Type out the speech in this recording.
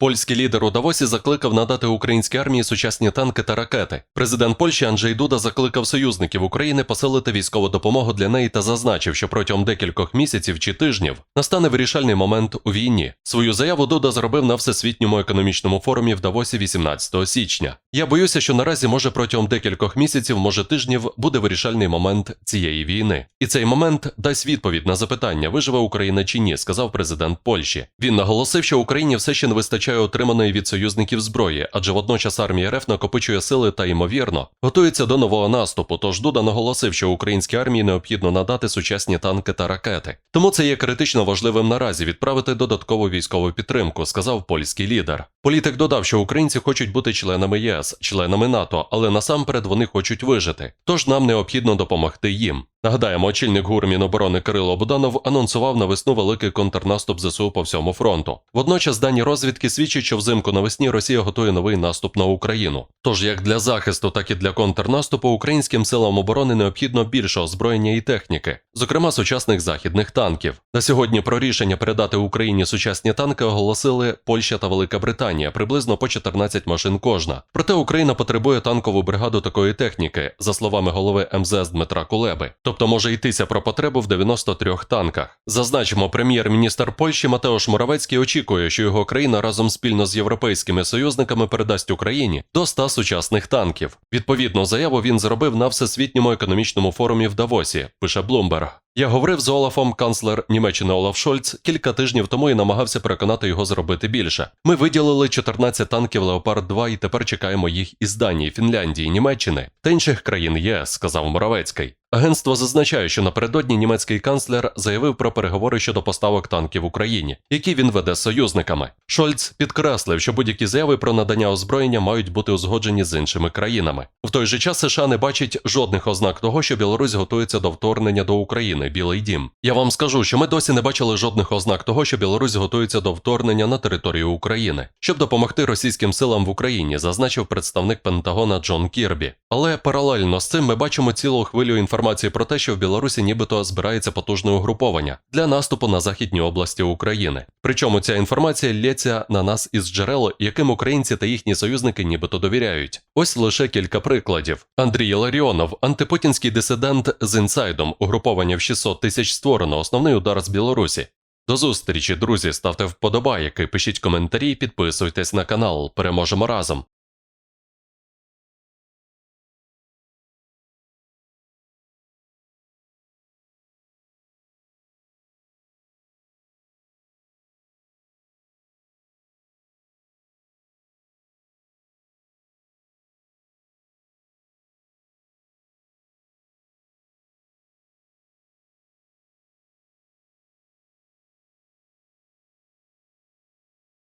Польський лідер у Давосі закликав надати українській армії сучасні танки та ракети. Президент Польщі Анджей Дуда закликав союзників України посилити військову допомогу для неї та зазначив, що протягом декількох місяців чи тижнів настане вирішальний момент у війні. Свою заяву Дуда зробив на всесвітньому економічному форумі в Давосі 18 січня. Я боюся, що наразі може протягом декількох місяців, може тижнів, буде вирішальний момент цієї війни. І цей момент дасть відповідь на запитання, виживе Україна чи ні, сказав президент Польщі. Він наголосив, що Україні все ще не вистачає отриманої від союзників зброї, адже водночас армія РФ накопичує сили та ймовірно готується до нового наступу. Тож Дуда наголосив, що українській армії необхідно надати сучасні танки та ракети. Тому це є критично важливим наразі відправити додаткову військову підтримку, сказав польський лідер. Політик додав, що українці хочуть бути членами ЄС, членами НАТО, але насамперед вони хочуть вижити. Тож нам необхідно допомогти їм. Нагадаємо, очільник ГУР Міноборони Кирило Буданов анонсував на весну великий контрнаступ ЗСУ по всьому фронту. Водночас дані розвідки свідчать, що взимку навесні Росія готує новий наступ на Україну. Тож як для захисту, так і для контрнаступу українським силам оборони необхідно більше озброєння і техніки, зокрема сучасних західних танків. На сьогодні про рішення передати Україні сучасні танки оголосили Польща та Велика Британія, приблизно по 14 машин кожна. Проте Україна потребує танкову бригаду такої техніки, за словами голови МЗС Дмитра Кулеби. Тобто може йтися про потребу в 93 танках. Зазначимо, прем'єр-міністр Польщі Матеош Моравецький очікує, що його країна разом спільно з європейськими союзниками передасть Україні до 100 сучасних танків. Відповідну заяву він зробив на всесвітньому економічному форумі в Давосі, пише Блумберг. Я говорив з Олафом, канцлер Німеччини Олаф Шольц, кілька тижнів тому і намагався переконати його зробити більше. Ми виділили 14 танків Леопард 2 і тепер чекаємо їх із Данії, Фінляндії, Німеччини та інших країн ЄС, сказав Моравецький. Агентство зазначає, що напередодні німецький канцлер заявив про переговори щодо поставок танків Україні, які він веде з союзниками. Шольц підкреслив, що будь-які заяви про надання озброєння мають бути узгоджені з іншими країнами. В той же час США не бачить жодних ознак того, що Білорусь готується до вторгнення до України. Білий Дім. Я вам скажу, що ми досі не бачили жодних ознак того, що Білорусь готується до вторгнення на територію України, щоб допомогти російським силам в Україні, зазначив представник Пентагона Джон Кірбі. Але паралельно з цим ми бачимо цілу хвилю інформації про те, що в Білорусі нібито збирається потужне угруповання для наступу на західні області України. Причому ця інформація лється на нас із джерел, яким українці та їхні союзники нібито довіряють. Ось лише кілька прикладів. Андрій Ларіонов, антипутінський дисидент з інсайдом, угруповання в 600 тисяч створено, основний удар з Білорусі. До зустрічі, друзі, ставте вподобайки, пишіть коментарі, підписуйтесь на канал. Переможемо разом.